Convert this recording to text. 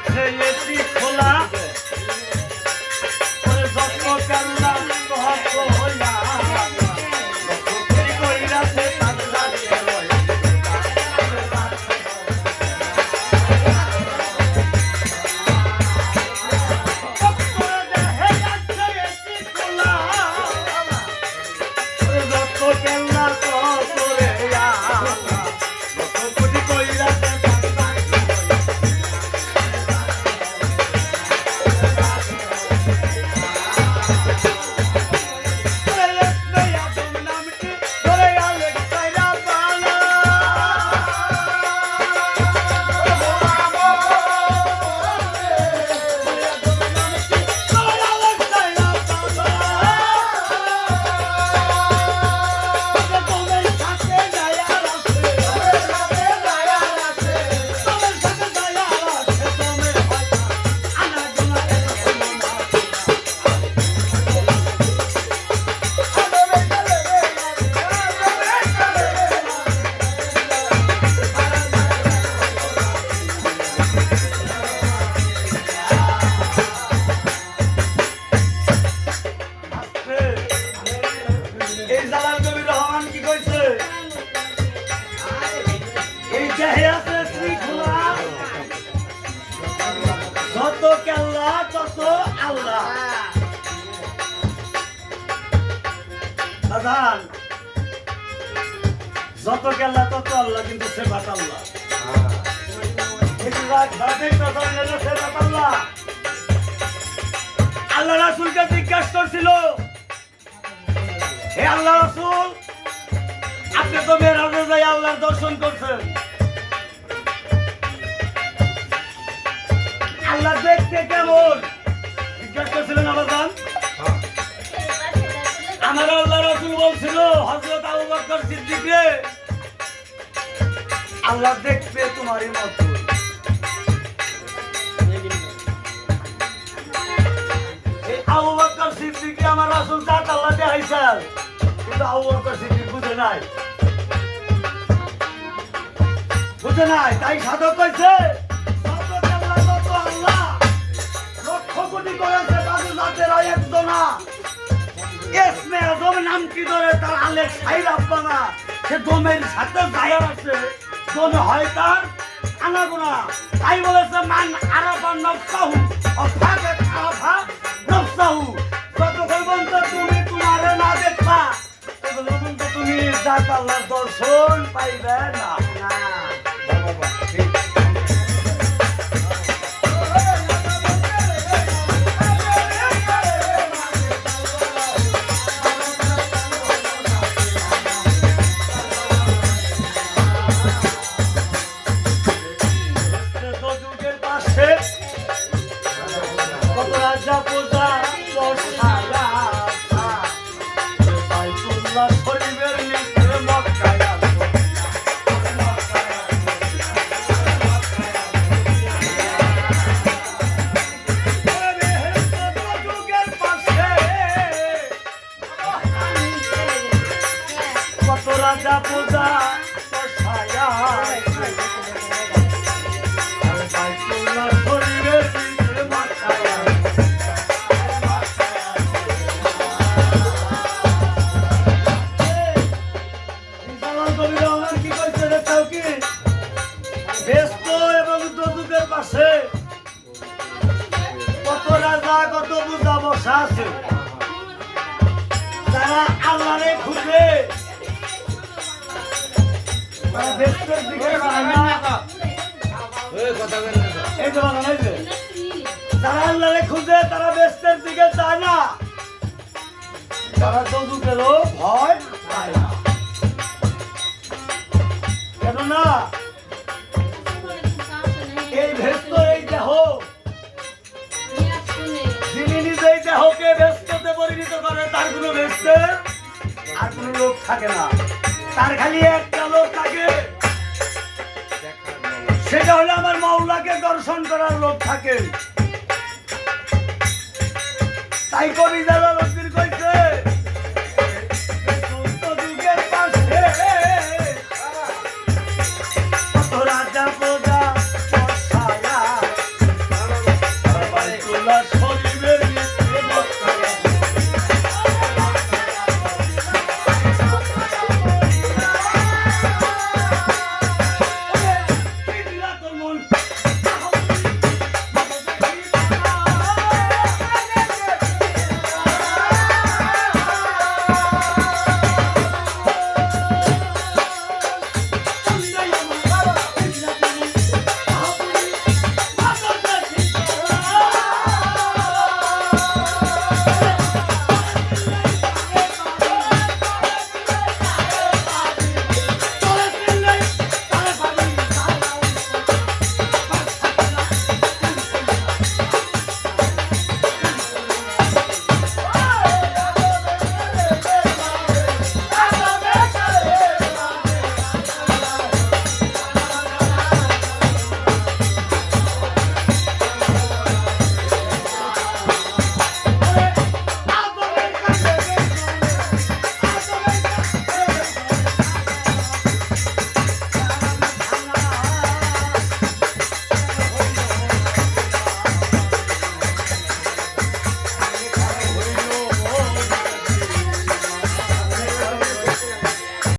আছে যত কেল্লা তত আল্লাহ দাদান যত কেল্লা তত আল্লাহ কিন্তু সে ভাত আল্লাহ রাসুলকে জিজ্ঞাসা করছিল হে আল্লাহ রাসুল, আপনি তো মেয়ের যায় আল্লাহর দর্শন করছেন। আল্লাহ দেখতে কেমন? জিজ্ঞাসা করছিলেন আবাজান আমার আল্লাহ রাসুল বলছিল, হযরত আবু বকর সিদ্দিককে আল্লাহ দেখবে তোমারই মতো। আবু বকর সিদ্দিককে আমার রাসূল জাত আল্লাহ দেখাইছেন, কিন্তু আবু বকর সিদ্দিক বুঝে নাই। বুঝে নাই, তাই সাধক কইছে আজম নাম কি ধরে? তার আলে সাইর আব্বানা সে দমের সাথে যায় আছে। দমে হয় তার আনাগোনা। তাই বলেছে, মান আরাফা নফসাহু, অফাকে আরাফা নফসাহু। যতক্ষণ পর্যন্ত তুমি তোমারে না দেখবা? তুমি জাত আল্লাহর দর্শন পাইবে না না। পূজা এই ভেস্ত এই দেহ যিনি নিজেই দেহকে ব্যস্ততে পরিণত করে, তার কোনো ব্যস্তে আর কোনো লোক থাকে না। তার খালি একটা লোক থাকে। সেটা হলো আমার মাওলাকে দর্শন করার লোক থাকে। তাই কবি